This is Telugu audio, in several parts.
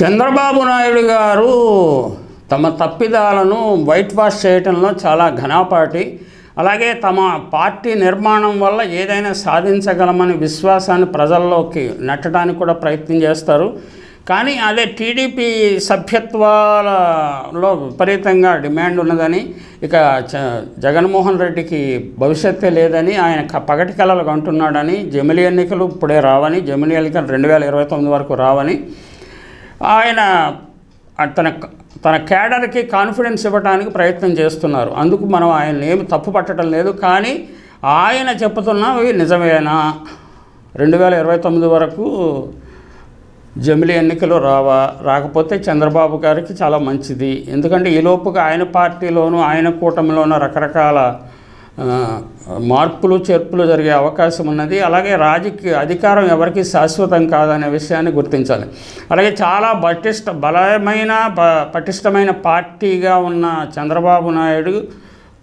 చంద్రబాబు నాయుడు గారు తమ తప్పిదాలను వైట్ వాష్ చేయటంలో చాలా ఘనాపాటి. అలాగే తమ పార్టీ నిర్మాణం వల్ల ఏదైనా సాధించగలమని విశ్వాసాన్ని ప్రజల్లోకి నెట్టడానికి కూడా ప్రయత్నం చేస్తారు. కానీ అదే టీడీపీ సభ్యత్వాలలో విపరీతంగా డిమాండ్ ఉన్నదని ఇక జగన్మోహన్ రెడ్డికి భవిష్యత్తే లేదని ఆయన పగటి కళలు అంటున్నాడని జమిలి ఎన్నికలు ఇప్పుడే రావని జమిలి ఎన్నికలు రెండు వేల ఇరవై తొమ్మిది వరకు రావని ఆయన తన తన క్యాడర్కి కాన్ఫిడెన్స్ ఇవ్వడానికి ప్రయత్నం చేస్తున్నారు. అందుకు మనం ఆయన ఏమి తప్పు పట్టడం లేదు. కానీ ఆయన చెప్తున్నవి నిజమేనా? రెండు వేల ఇరవై తొమ్మిది వరకు జమిలి ఎన్నికలు రావా రాకపోతే చంద్రబాబు గారికి చాలా మంచిది. ఎందుకంటే ఈ లోపుగా ఆయన పార్టీలోనూ ఆయన కూటమిలోనూ రకరకాల మార్పులు చేర్పులు జరిగే అవకాశం ఉన్నది. అలాగే రాజకీయ అధికారం ఎవరికి శాశ్వతం కాదనే విషయాన్ని గుర్తించాలి. అలాగే చాలా పటిష్ట బలమైన పటిష్టమైన పార్టీగా ఉన్న చంద్రబాబు నాయుడు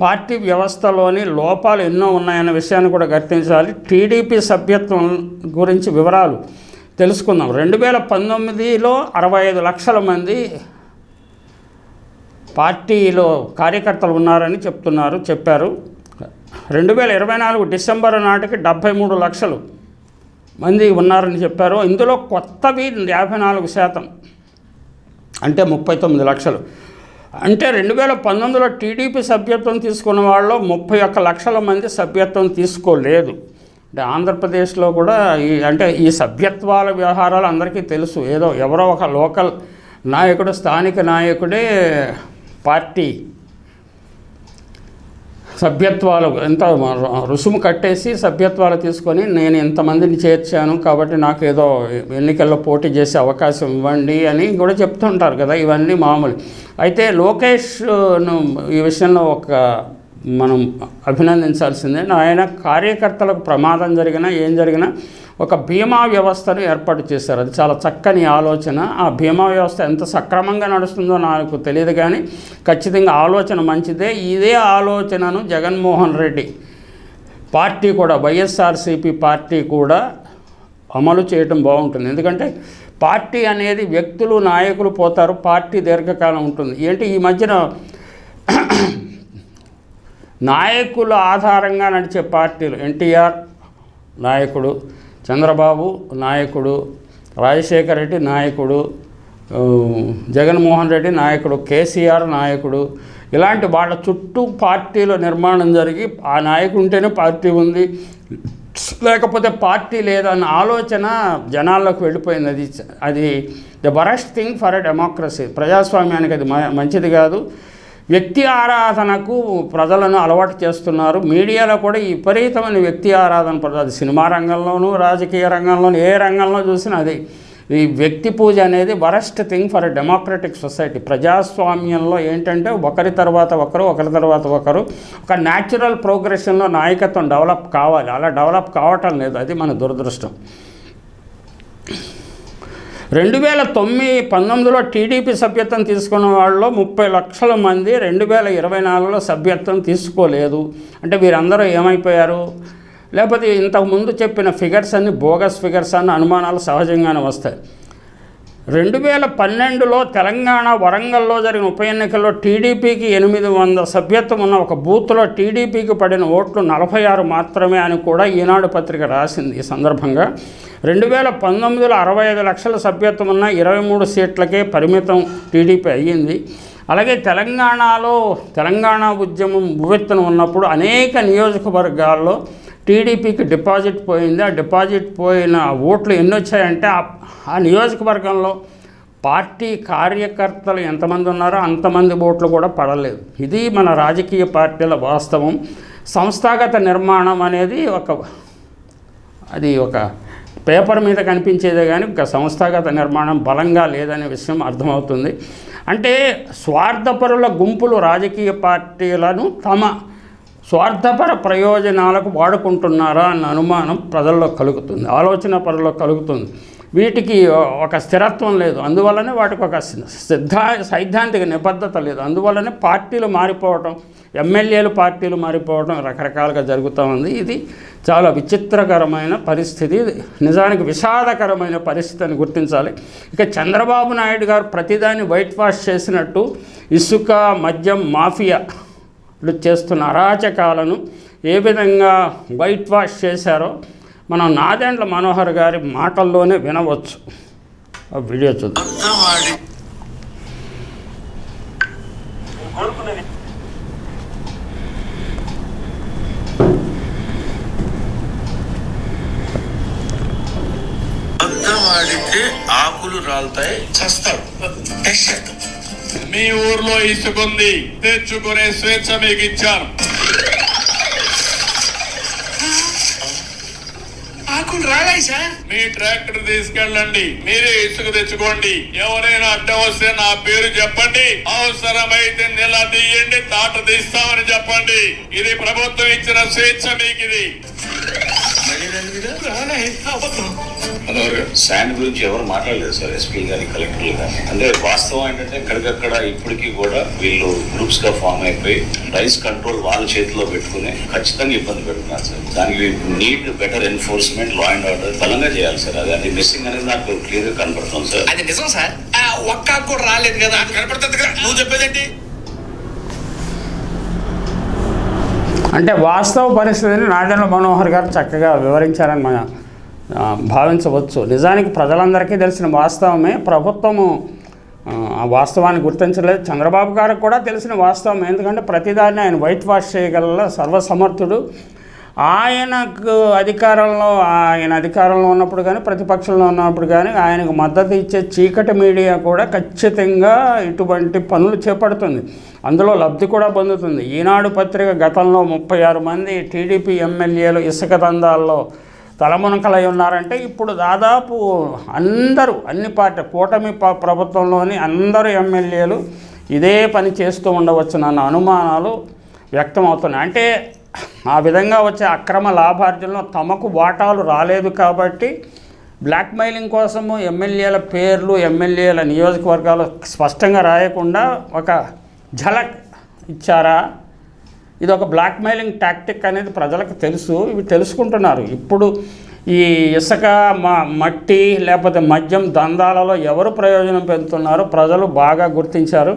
పార్టీ వ్యవస్థలోని లోపాలు ఎన్నో ఉన్నాయన్న విషయాన్ని కూడా గుర్తించాలి. టీడీపీ సభ్యత్వం గురించి వివరాలు తెలుసుకుందాం. రెండు వేల పంతొమ్మిదిలో అరవై ఐదు లక్షల మంది పార్టీలో కార్యకర్తలు ఉన్నారని చెప్తున్నారు చెప్పారు. రెండు వేల ఇరవై నాలుగు డిసెంబర్ నాటికి డెబ్భై మూడు లక్షలు మంది ఉన్నారని చెప్పారు. ఇందులో కొత్తవి యాభై నాలుగు శాతం. అంటే ముప్పై తొమ్మిది లక్షలు. అంటే రెండు వేల పంతొమ్మిదిలో టీడీపీ సభ్యత్వం తీసుకున్న వాళ్ళు ముప్పై ఒక్క లక్షల మంది సభ్యత్వం తీసుకోలేదు. అంటే ఆంధ్రప్రదేశ్లో కూడా ఈ అంటే ఈ సభ్యత్వాల వ్యవహారాలు అందరికీ తెలుసు. ఏదో ఎవరో ఒక లోకల్ నాయకుడు స్థానిక నాయకుడే పార్టీ సభ్యత్వాలు ఎంత రుసుము కట్టేసి సభ్యత్వాలు తీసుకొని నేను ఇంతమందిని చేర్చాను కాబట్టి నాకు ఏదో ఎన్నికల్లో పోటీ చేసే అవకాశం ఇవ్వండి అని కూడా చెప్తుంటారు కదా ఇవన్నీ మామూలు. అయితే లోకేష్ను ఈ విషయంలో ఒక మనం అభినందించాల్సిందే ఆయన కార్యకర్తలకు ప్రమాదం జరిగినా ఏం జరిగినా ఒక బీమా వ్యవస్థను ఏర్పాటు చేశారు. అది చాలా చక్కని ఆలోచన. ఆ బీమా వ్యవస్థ ఎంత సక్రమంగా నడుస్తుందో నాకు తెలియదు కానీ ఖచ్చితంగా ఆలోచన మంచిదే. ఇదే ఆలోచనను జగన్మోహన్ రెడ్డి పార్టీ కూడా వైఎస్ఆర్సీపీ పార్టీ కూడా అమలు చేయటం బాగుంటుంది. ఎందుకంటే పార్టీ అనేది వ్యక్తులు నాయకులు పోతారు. పార్టీ దీర్ఘకాలం ఉంటుంది. ఏంటి? ఈ మధ్యన నాయకుల ఆధారంగా నడిచే పార్టీలు ఎన్టీఆర్ నాయకుడు చంద్రబాబు నాయకుడు రాజశేఖర రెడ్డి నాయకుడు జగన్మోహన్ రెడ్డి నాయకుడు కేసీఆర్ నాయకుడు ఇలాంటి వాళ్ళ చుట్టూ పార్టీలో నిర్మాణం జరిగి ఆ నాయకుడు ఉంటేనే పార్టీ ఉంది. లేకపోతే పార్టీ లేదన్న ఆలోచన జనాల్లోకి వెళ్ళిపోయింది. అది అది the worst thing for a democracy. ప్రజాస్వామ్యానికి అది మ- మంచిది కాదు. వ్యక్తి ఆరాధనకు ప్రజలను అలవాటు చేస్తున్నారు. మీడియాలో కూడా విపరీతమైన వ్యక్తి ఆరాధన ప్రజ- అది సినిమా రంగంలోనూ రాజకీయ రంగంలోనూ ఏ రంగంలో చూసినా అది. ఈ వ్యక్తి పూజ అనేది worst thing for democratic society. ప్రజాస్వామ్యంలో ఏంటంటే ఒకరి తర్వాత ఒకరు ఒకరి తర్వాత ఒకరు ఒక న్యాచురల్ ప్రోగ్రెషన్లో నాయకత్వం డెవలప్ కావాలి. అలా డెవలప్ కావటం లేదు. అది మన దురదృష్టం. రెండు వేల తొమ్మిది పంతొమ్మిదిలో టీడీపీ సభ్యత్వం తీసుకున్న వాళ్ళలో ముప్పై లక్షల మంది రెండు వేల ఇరవై నాలుగులో సభ్యత్వం తీసుకోలేదు. అంటే వీరందరూ ఏమైపోయారు? లేకపోతే ఇంతకుముందు చెప్పిన ఫిగర్స్ అన్ని బోగస్ ఫిగర్స్ అన్న అనుమానాలు సహజంగానే వస్తాయి. రెండు వేల పన్నెండులో తెలంగాణ వరంగల్లో జరిగిన ఉప ఎన్నికల్లో టీడీపీకి ఎనిమిది వంద సభ్యత్వం ఉన్న ఒక బూత్లో టీడీపీకి పడిన ఓట్లు నలభై ఆరు మాత్రమే అని కూడా ఈనాడు పత్రిక రాసింది. ఈ సందర్భంగా రెండు వేల పంతొమ్మిదిలో అరవై ఐదు లక్షల సభ్యత్వం ఉన్న ఇరవై మూడు సీట్లకే పరిమితం టీడీపీ అయ్యింది. అలాగే తెలంగాణలో తెలంగాణ ఉద్యమం ఉవ్వెత్తున ఉన్నప్పుడు అనేక నియోజకవర్గాల్లో టీడీపీకి డిపాజిట్ పోయింది. ఆ డిపాజిట్ పోయిన ఓట్లు ఎన్ని వచ్చాయంటే ఆ- నియోజకవర్గంలో పార్టీ కార్యకర్తలు ఎంతమంది ఉన్నారో అంతమంది ఓట్లు కూడా పడలేదు. ఇది మన రాజకీయ పార్టీల వాస్తవం. సంస్థాగత నిర్మాణం అనేది ఒక అది ఒక పేపర్ మీద కనిపించేదే కానీ ఒక సంస్థాగత నిర్మాణం బలంగా లేదనే విషయం అర్థమవుతుంది. అంటే స్వార్థపరుల గుంపులు రాజకీయ పార్టీలను తమ స్వార్థపర ప్రయోజనాలకు వాడుకుంటున్నారా అన్న అనుమానం ప్రజల్లో కలుగుతుంది. ఆలోచన పరలో కలుగుతుంది. వీటికి ఒక స్థిరత్వం లేదు. అందువల్లనే వాటికి ఒక సిద్ధా సైద్ధాంతిక నిబద్ధత లేదు. అందువల్లనే పార్టీలు మారిపోవటం ఎమ్మెల్యేలు పార్టీలు మారిపోవడం రకరకాలుగా జరుగుతూ ఉంది. ఇది చాలా విచిత్రకరమైన పరిస్థితి. నిజానికి విషాదకరమైన పరిస్థితి అని గుర్తించాలి. ఇక చంద్రబాబు నాయుడు గారు ప్రతిదాన్ని వైట్ వాష్ చేసినట్టు ఇసుక మద్యం మాఫియా లు చేస్తున్న అరాచకాలను ఏ విధంగా వైట్ వాష్ చేశారో మనం నాదెండ్ల మనోహర్ గారి మాటల్లోనే వినవచ్చు. ఆ వీడియో చూద్దాం. ఆకులు రాలుతాయి చస్తాడు మీ ఊర్లో ఇసుకుంది తెచ్చుకునే స్వేచ్ఛ మీకు సార్. మీ ట్రాక్టర్ తీసుకెళ్ళండి. మీరే ఇసుక తెచ్చుకోండి. ఎవరైనా అడ్డం వస్తే నా పేరు చెప్పండి. అవసరమైతే నిలదీయండి తాట తీస్తామని చెప్పండి. ఇది ప్రభుత్వం ఇచ్చిన స్వేచ్ఛ మీకు ఇది గారు శాండ్ గురించి ఎవరు మాట్లాడలేదు సార్ ఎస్పీ గాని కలెక్టర్లు కానీ అంటే వాస్తవం ఏంటంటే ఎక్కడికక్కడ ఇప్పటికీ కూడా వీళ్ళు గ్రూప్స్గా ఫామ్ అయిపోయి రైస్ కంట్రోల్ వాళ్ళ చేతిలో పెట్టుకుని ఖచ్చితంగా ఇబ్బంది పెడుతున్నారు సార్. దానికి need better enforcement law and order బలంగా చేయాలి సార్. అది అది మిస్సింగ్ అనేది నాకు క్లియర్గా కనపడుతుంది సార్. అది నిజం సార్. ఒక్క కూడా రాలేదు కదా కనపడుతుంది కదా. నువ్వు చెప్పేదేంటి అంటే వాస్తవ పరిస్థితిని నాదెండ్ల మనోహర్ గారు చక్కగా వివరించారని మనం భావించవచ్చు. నిజానికి ప్రజలందరికీ తెలిసిన వాస్తవమే ప్రభుత్వము ఆ, వాస్తవాన్ని గుర్తించలేదు. చంద్రబాబు గారికి కూడా తెలిసిన వాస్తవం ఎందుకంటే ప్రతిదాన్ని ఆయన వైట్ వాష్ చేయగల సర్వసమర్థుడు. ఆయనకు అధికారంలో ఆయన అధికారంలో ఉన్నప్పుడు కానీ ప్రతిపక్షంలో ఉన్నప్పుడు కానీ ఆయనకు మద్దతు ఇచ్చే చీకటి మీడియా కూడా ఖచ్చితంగా ఇటువంటి పనులు చేపడుతుంది. అందులో లబ్ధి కూడా పొందుతుంది. ఈనాడు పత్రిక గతంలో ముప్పై ఆరు మంది టీడీపీ ఎమ్మెల్యేలు ఇసుక దందాల్లో తలమునకలై ఉన్నారంటే ఇప్పుడు దాదాపు అందరూ అన్ని పార్టీ కూటమి ప్రభుత్వంలోని అందరూ ఎమ్మెల్యేలు ఇదే పని చేస్తూ ఉండవచ్చునన్న అనుమానాలు వ్యక్తమవుతున్నాయి అంటే ఆ విధంగా వచ్చే అక్రమ లాభార్జనలో తమకు వాటాలు రాలేదు కాబట్టి బ్లాక్మెయిలింగ్ కోసము ఎమ్మెల్యేల పేర్లు ఎమ్మెల్యేల నియోజకవర్గాలు స్పష్టంగా రాయకుండా ఒక ఝలక్ ఇచ్చారా? ఇది ఒక బ్లాక్మెయిలింగ్ టాక్టిక్ అనేది ప్రజలకు తెలుసు. ఇవి తెలుసుకుంటున్నారు. ఇప్పుడు ఈ ఇసుక మట్టి లేకపోతే మద్యం దందాలలో ఎవరు ప్రయోజనం పొందుతున్నారో ప్రజలు బాగా గుర్తించారు.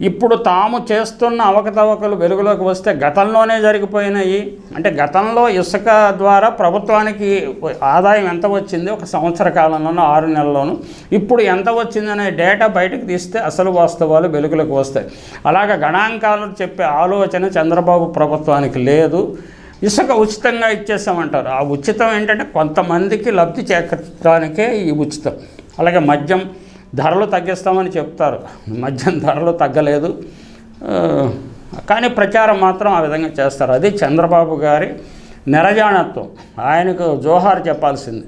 ఇప్పుడు తాము చేస్తున్న అవకతవకలు వెలుగులోకి వస్తే గతంలోనే జరిగిపోయినాయి. అంటే గతంలో ఇసుక ద్వారా ప్రభుత్వానికి ఆదాయం ఎంత వచ్చింది? ఒక సంవత్సర కాలంలోనూ ఆరు నెలల్లోనూ. ఇప్పుడు ఎంత వచ్చిందనే డేటా బయటకు తీస్తే అసలు వాస్తవాలు వెలుగులోకి వస్తాయి. అలాగ గణాంకాలు చెప్పే ఆలోచన చంద్రబాబు ప్రభుత్వానికి లేదు. ఇసుక ఉచితంగా ఇచ్చేసామంటారు ఆ ఉచితం ఏంటంటే కొంతమందికి లబ్ధి చేకూర్చడానికే ఈ ఉచితం. అలాగే మద్యం ధరలు తగ్గిస్తామని చెప్తారు. మద్యం ధరలు తగ్గలేదు. కానీ ప్రచారం మాత్రం ఆ విధంగా చేస్తారు. అది చంద్రబాబు గారి నిరజానత్వం. ఆయనకు జోహార్ చెప్పాల్సింది.